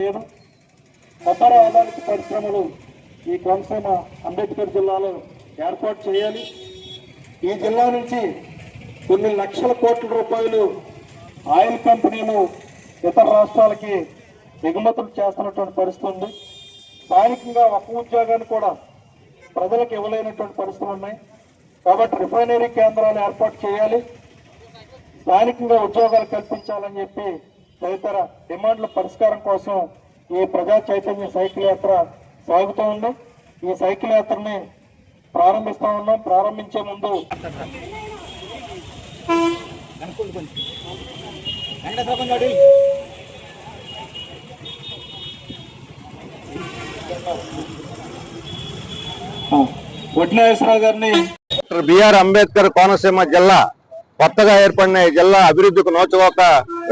చేయడం. కొబ్బరి ఆధారిత పరిశ్రమలు ఈ కోనసీమ అంబేద్కర్ జిల్లాలో ఏర్పాటు చేయాలి. ఈ జిల్లా నుంచి కొన్ని లక్షల కోట్ల రూపాయలు ఆయిల్ కంపెనీలు ఇతర రాష్ట్రాలకి ఎగుమతులు చేస్తున్నటువంటి పరిస్థితి ఉంది. స్థానికంగా ఒక ఉద్యోగాన్ని కూడా ప్రజలకు ఇవ్వలేనటువంటి పరిస్థితులు ఉన్నాయి. కాబట్టి రిఫైనరీ కేంద్రాలు ఏర్పాటు చేయాలి. స్థానికంగా ఉద్యోగాలు కల్పించాలని చెప్పి తదితర డిమాండ్ల పరిష్కారం కోసం ఈ ప్రజా చైతన్య సైకిల్ యాత్ర సాగుతూ ఉంది. ఈ సైకిల్ యాత్రని ప్రారంభిస్తా ఉన్నాం. ప్రారంభించే ముందు వడ్నేశ్వరరావు గారిని డాక్టర్ బిఆర్ అంబేద్కర్ కోనసీమ జిల్లా కొత్తగా ఏర్పడిన ఈ జిల్లా అభివృద్ధికి నోచుకోక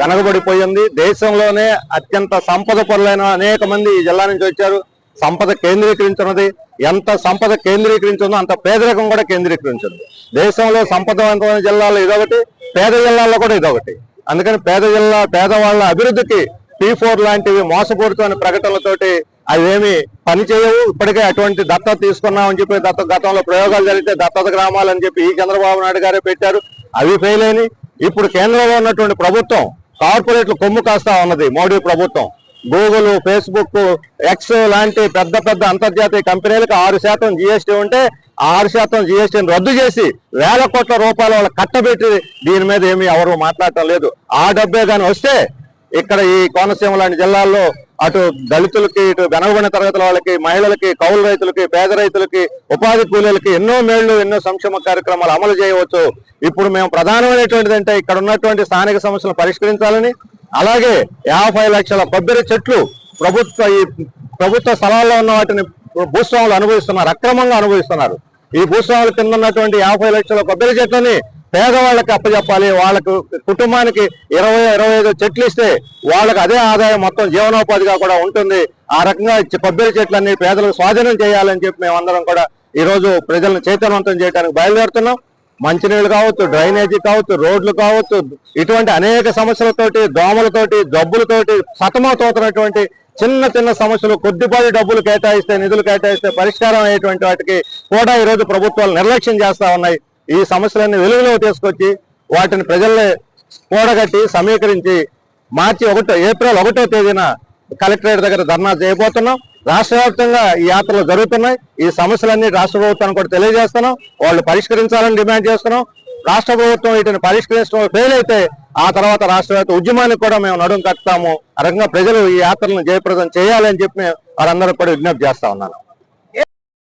వెనకబడిపోయింది. దేశంలోనే అత్యంత సంపద పరులైన అనేక మంది ఈ జిల్లా నుంచి వచ్చారు. సంపద కేంద్రీకరించున్నది ఎంత సంపద కేంద్రీకరించిందో అంత పేదరికం కూడా కేంద్రీకరించింది. దేశంలో సంపదవంతమైన జిల్లాలో ఇదొకటి పేద జిల్లాల్లో కూడా ఇదొకటి. అందుకని పేద జిల్లా పేదవాళ్ళ అభివృద్ధికి టీ ఫోర్ లాంటివి మోసపూరితమైన ప్రకటనలతోటి అవేమి పని చేయవు. ఇప్పటికే అటువంటి దత్తత తీసుకున్నామని చెప్పి దత్త గతంలో ప్రయోగాలు జరిగితే దత్తత గ్రామాలు అని చెప్పి ఈ చంద్రబాబు నాయుడు గారే పెట్టారు. అవి ఫెయిల్ అయినాయి. ఇప్పుడు కేంద్రంలో ఉన్నటువంటి ప్రభుత్వం కార్పొరేట్లు కొమ్ము కాస్తా ఉన్నది మోడీ ప్రభుత్వం. గూగుల్ ఫేస్బుక్ ఎక్స్ లాంటి పెద్ద పెద్ద అంతర్జాతీయ కంపెనీలకు ఆరు శాతం జిఎస్టీ ఉంటే ఆరు శాతం జిఎస్టీని రద్దు చేసి వేల కోట్ల రూపాయల వాళ్ళు కట్టబెట్టి దీని మీద ఏమీ ఎవరు మాట్లాడటం లేదు. ఆ డబ్బే కానీ వస్తే ఇక్కడ ఈ కోనసీమ లాంటి జిల్లాల్లో అటు దళితులకి ఇటు వెనకబడిన తరగతుల వాళ్ళకి మహిళలకి కౌలు రైతులకి పేద రైతులకి ఉపాధి కూలీలకి ఎన్నో మేళ్ళు ఎన్నో సంక్షేమ కార్యక్రమాలు అమలు చేయవచ్చు. ఇప్పుడు మేము ప్రధానమైనటువంటిది అంటే ఇక్కడ ఉన్నటువంటి స్థానిక సమస్యలను పరిష్కరించాలని అలాగే యాభై లక్షల కొబ్బరి చెట్లు ప్రభుత్వ ఈ ప్రభుత్వ స్థలాల్లో ఉన్న వాటిని భూస్వాములు అనుభవిస్తున్నారు అక్రమంగా అనుభవిస్తున్నారు. ఈ భూస్వాముల కింద ఉన్నటువంటి యాభై లక్షల కొబ్బరి చెట్లని పేదవాళ్ళకి అప్పచెప్పాలి వాళ్ళకు కుటుంబానికి ఇరవై ఇరవై ఐదు చెట్లు ఇస్తే వాళ్ళకి అదే ఆదాయం మొత్తం జీవనోపాధిగా కూడా ఉంటుంది. ఆ రకంగా ఇచ్చే కొబ్బరి చెట్లన్నీ పేదలకు స్వాధీనం చేయాలని చెప్పి మేమందరం కూడా ఈరోజు ప్రజలను చైతన్యవంతం చేయడానికి బయలుదేరుతున్నాం. మంచినీళ్ళు కావచ్చు డ్రైనేజీ కావచ్చు రోడ్లు కావచ్చు ఇటువంటి అనేక సమస్యలతోటి దోమలతోటి జబ్బులతోటి సతమతవుతున్నటువంటి చిన్న చిన్న సమస్యలు కొద్దిపాటి డబ్బులు కేటాయిస్తే నిధులు కేటాయిస్తే పరిష్కారం అయ్యేటువంటి వాటికి కూడా ఈరోజు ప్రభుత్వాలు నిర్లక్ష్యం చేస్తా ఉన్నాయి. ఈ సమస్యలన్నీ వెలుగులో తీసుకొచ్చి వాటిని ప్రజల్ని కూడగట్టి సమీకరించి మార్చి ఒకటో ఏప్రిల్ ఒకటో తేదీన కలెక్టరేట్ దగ్గర ధర్నా చేయబోతున్నాం. రాష్ట్ర వ్యాప్తంగా ఈ యాత్రలు జరుగుతున్నాయి. ఈ సమస్యలన్నీ రాష్ట్ర ప్రభుత్వానికి కూడా తెలియజేస్తున్నాం. వాళ్ళు పరిష్కరించాలని డిమాండ్ చేస్తున్నాం. రాష్ట్ర ప్రభుత్వం వీటిని పరిష్కరించడం ఫెయిల్ అయితే ఆ తర్వాత రాష్ట్ర ఉద్యమానికి కూడా మేము నడుం కట్టుతాము. ఆ రకంగా ప్రజలు ఈ యాత్రలను జయప్రదం చేయాలని చెప్పి వారందరూ కూడా విజ్ఞప్తి చేస్తా ఉన్నాను.